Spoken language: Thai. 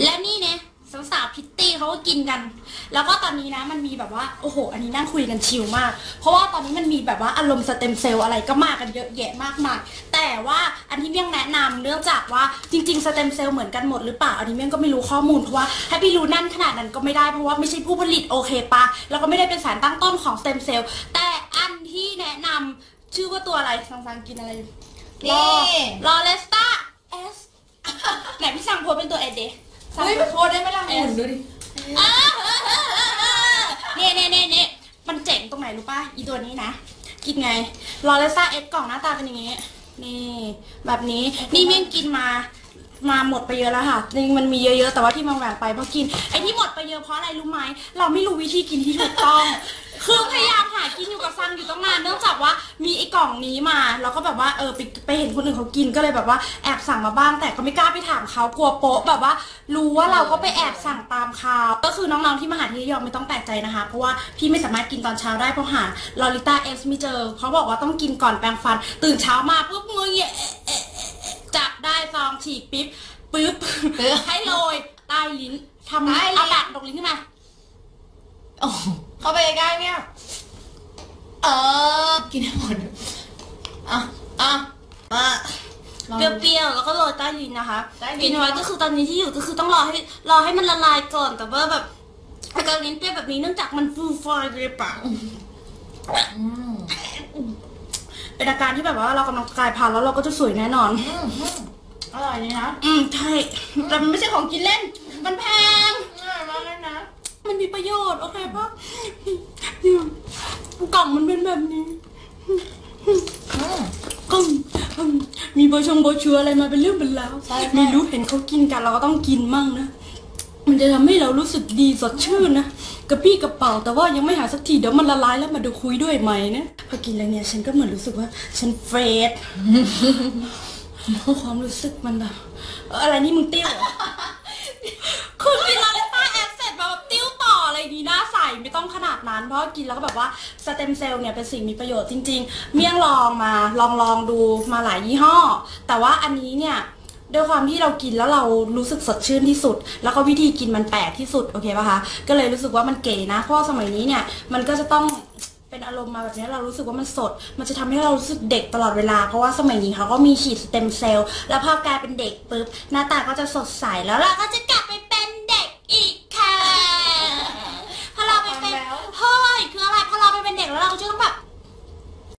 และนี่เนี่ยสาวๆพิตตี้เขาก็กินกัน แล้วก็ตอนนี้นะมันมีแบบว่าโอ้โห อันนี้นั่งคุยกันชิลมาก เพราะว่าตอนนี้มันมีแบบว่าอารมณ์สเต็มเซลล์อะไรก็มากันเยอะแยะมากมายแต่ว่าอันที่เมี่ยงแนะนำเนื่องจากว่าจริงๆสเต็มเซลล์เหมือนกันหมดหรือเปล่าอันนี้เมี่ยงก็ไม่รู้ข้อมูลเพราะว่าให้พี่รู้นั่นขนาดนั้นก็ไม่ได้เพราะว่าไม่ใช่ผู้ผลิตโอเคปะแล้วก็ไม่ได้เป็นสารตั้งต้นของสเต็มเซลล์แต่อันที่แนะนำชื่อว่าตัวอะไรสังสังกินอะไรอยู่นี่ลอเลสตาเอส ไหนพี่สั่งโพสเป็นตัวเอ สเดสั่งเฮ้ยไปโพสได้ไหมล่ะหุ่นดูดิอ่าเนี่ยเนี่ยเนี่ยเนี่ยมันเจ๋งตรงไหนรู้ป่ะ อีตัวนี้นะ กินไง ลอเลสตาเอสกล่องหน้าตาเป็นอย่างงี้ นี่ แบบนี้ นี่เมี่ยงกินมา มาหมดไปเยอะแล้วค่ะ จริงๆมันมีเยอะๆ แต่ว่าที่มันแหวนไปเพราะกิน ไอ้ที่หมดไปเยอะเพราะอะไรรู้ไหม เราไม่รู้วิธีกินที่ถูกต้อง คือพยายามหากินอยู่กับซังอยู่ตั้งนานเนื่องจากว่ามีไอ้กล่องนี้มา แล้วก็แบบว่าเออไปไปเห็นคนอื่นเขากินก็เลยแบบว่าแอบสั่งมาบ้าง แต่ก็ไม่กล้าไปถามเขากลัวโป๊ะแบบว่า รู้ว่าเราก็ไปแอบสั่งตามเขาก็คือน้องๆที่มาหาที่ระยองไม่ต้องแปลกใจนะคะ เพราะว่าพี่ไม่สามารถกินตอนเช้าได้เพราะหาลอริต้าเอสไม่เจอเขาบอกว่าต้องกินก่อนแปรงฟัน ตื่นเช้ามาปุ๊บมือเอะเอะเอะเอะจับได้ซองฉีกปิ๊บปึ๊บให้โรยใต้ลิ้นทำใต้ลิ้นเอาปากดกลิ้นขึ้นมาโอ้โห เข้าไปใกล้ๆเนี่ย เออ กินให้หมดอะอะอะลองเปรี้ยวๆ แล้วก็โรยใต้ลิ้นนะคะ ใต้ลิ้น กินไว้ก็คือตอนนี้ที่อยู่ก็คือต้องรอให้รอให้มันละลายก่อน แต่ว่าแบบอาการลิ้นเปรี้ยวแบบนี้เนื่องจากมันฟูฟอยในปาก อืมเป็นอาการที่แบบว่าเรากำลังกลายพันธุ์แล้วเราก็จะสวยแน่นอน อืมอืมอร่อยดีนะ อืมใช่แต่มันไม่ใช่ของกินเล่น มันแพง อร่อยมากเลยนะ มันมีประโยชน์ โอเคปะเนี่ยกล่องมันเป็นแบบนี้อืมก็อืมมีโบชงโบชัวอะไรมาเป็นเรื่องเป็นราวใช่ใช่ไม่รู้เห็นเขากินกันเราก็ต้องกินมั่งนะ มันจะทำให้เรารู้สึกดีสดชื่นนะกระปี้กระเป๋าแต่ว่ายังไม่หาสักทีเดี๋ยวมันละลายแล้วมาดูคุยด้วยไหมนะพอกินแล้วเนี่ยฉันก็เหมือนรู้สึกว่า ฉันเฟรชความรู้สึกมันแบบเอ่ออะไรนี่มึงติ้วเหรอ พราะว่ากินแล้วก็แบบว่าสเต็มเซลล์เนี่ยเป็นสิ่งมีประโยชน์จริง ๆ เมี่ยงลองมาลองลองดูมาหลายยี่ห้อ แต่ว่าอันนี้เนี่ยด้วยความที่เรากินแล้วเรารู้สึกสดชื่นที่สุด แล้วก็วิธีกินมันแปลกที่สุดโอเคป่ะคะก็เลยรู้สึกว่ามันเก๋นะเพราะว่าสมัยนี้เนี่ยมันก็จะต้องเป็นอารมณ์มาแบบนี้เรารู้สึกว่ามันสด มันจะทำให้เรารู้สึกเด็กตลอดเวลา เพราะว่าสมัยนี้เขาก็มีฉีดสเต็มเซลล์แล้วพอกลายเป็นเด็กปุ๊บหน้าตาก็จะสดใสแล้วเราก็จะกลับ